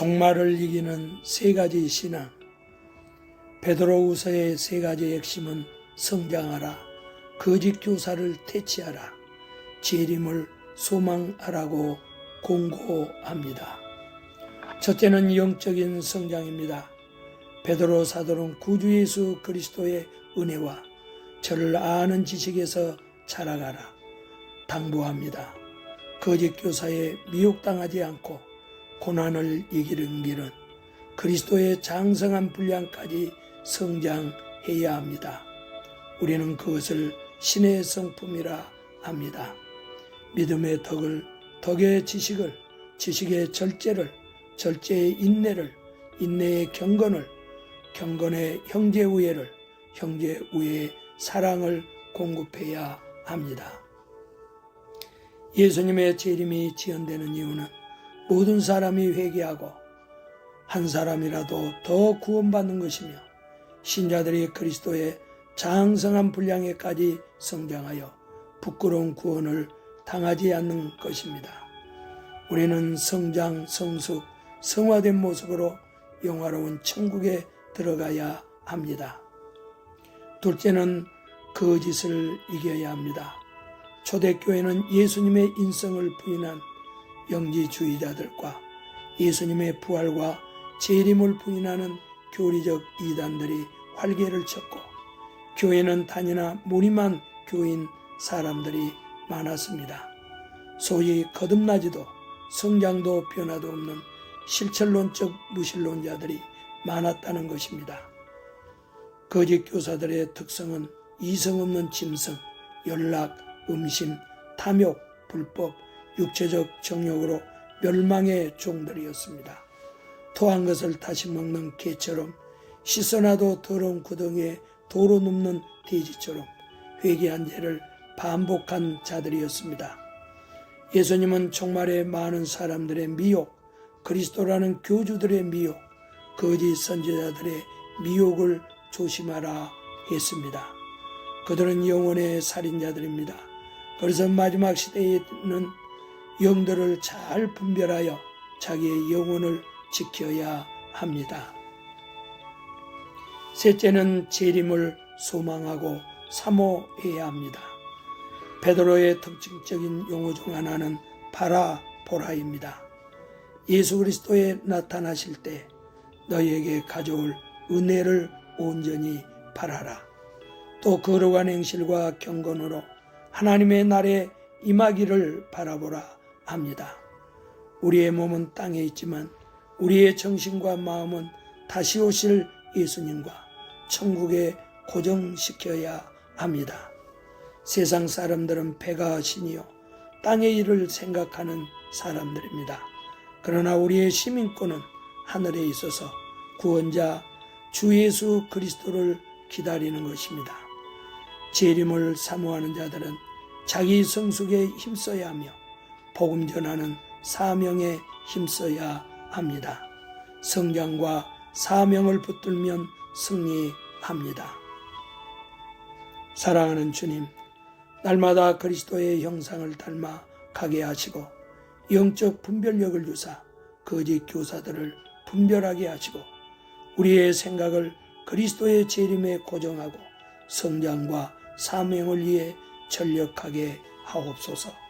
종말을 이기는 세 가지 신앙. 베드로우서의 세 가지 핵심은 성장하라, 거짓 교사를 퇴치하라, 재림을 소망하라고 공고합니다. 첫째는 영적인 성장입니다. 베드로 사도는 구주 예수 그리스도의 은혜와 저를 아는 지식에서 자라가라 당부합니다. 거짓 교사에 미혹당하지 않고 고난을 이기는 길은 그리스도의 장성한 분량까지 성장해야 합니다. 우리는 그것을 신의 성품이라 합니다. 믿음의 덕을, 덕의 지식을, 지식의 절제를, 절제의 인내를, 인내의 경건을, 경건의 형제 우애를, 형제 우애의 사랑을 공급해야 합니다. 예수님의 재림이 지연되는 이유는 모든 사람이 회개하고 한 사람이라도 더 구원받는 것이며 신자들이 그리스도의 장성한 분량에까지 성장하여 부끄러운 구원을 당하지 않는 것입니다. 우리는 성장, 성숙, 성화된 모습으로 영화로운 천국에 들어가야 합니다. 둘째는 거짓을 이겨야 합니다. 초대교회는 예수님의 인성을 부인한 영지주의자들과 예수님의 부활과 재림을 부인하는 교리적 이단들이 활개를 쳤고 교회는 단이나 무림한 교인 사람들이 많았습니다. 소위 거듭나지도 성장도 변화도 없는 실천론적 무신론자들이 많았다는 것입니다. 거짓 교사들의 특성은 이성 없는 짐승, 연락, 음심, 탐욕, 불법, 육체적 정욕으로 멸망의 종들이었습니다. 토한 것을 다시 먹는 개처럼 씻어놔도 더러운 구덩이에 도로 눕는 돼지처럼 회개한 죄를 반복한 자들이었습니다. 예수님은 종말의 많은 사람들의 미혹, 그리스도라는 교주들의 미혹, 거짓 선지자들의 미혹을 조심하라 했습니다. 그들은 영혼의 살인자들입니다. 그래서 마지막 시대에는 영들을 잘 분별하여 자기의 영혼을 지켜야 합니다. 셋째는 재림을 소망하고 사모해야 합니다. 베드로의 특징적인 용어 중 하나는 파라보라입니다. 예수 그리스도에 나타나실 때 너희에게 가져올 은혜를 온전히 바라라. 또 거룩한 행실과 경건으로 하나님의 날에 임하기를 바라보라 합니다. 우리의 몸은 땅에 있지만 우리의 정신과 마음은 다시 오실 예수님과 천국에 고정시켜야 합니다. 세상 사람들은 배가 신이요 땅의 일을 생각하는 사람들입니다. 그러나 우리의 시민권은 하늘에 있어서 구원자 주 예수 그리스도를 기다리는 것입니다. 재림을 사모하는 자들은 자기 성숙에 힘써야 하며 복음 전하는 사명에 힘써야 합니다. 성장과 사명을 붙들면 승리합니다. 사랑하는 주님, 날마다 그리스도의 형상을 닮아 가게 하시고 영적 분별력을 주사 거짓 교사들을 분별하게 하시고 우리의 생각을 그리스도의 재림에 고정하고 성장과 사명을 위해 전력하게 하옵소서.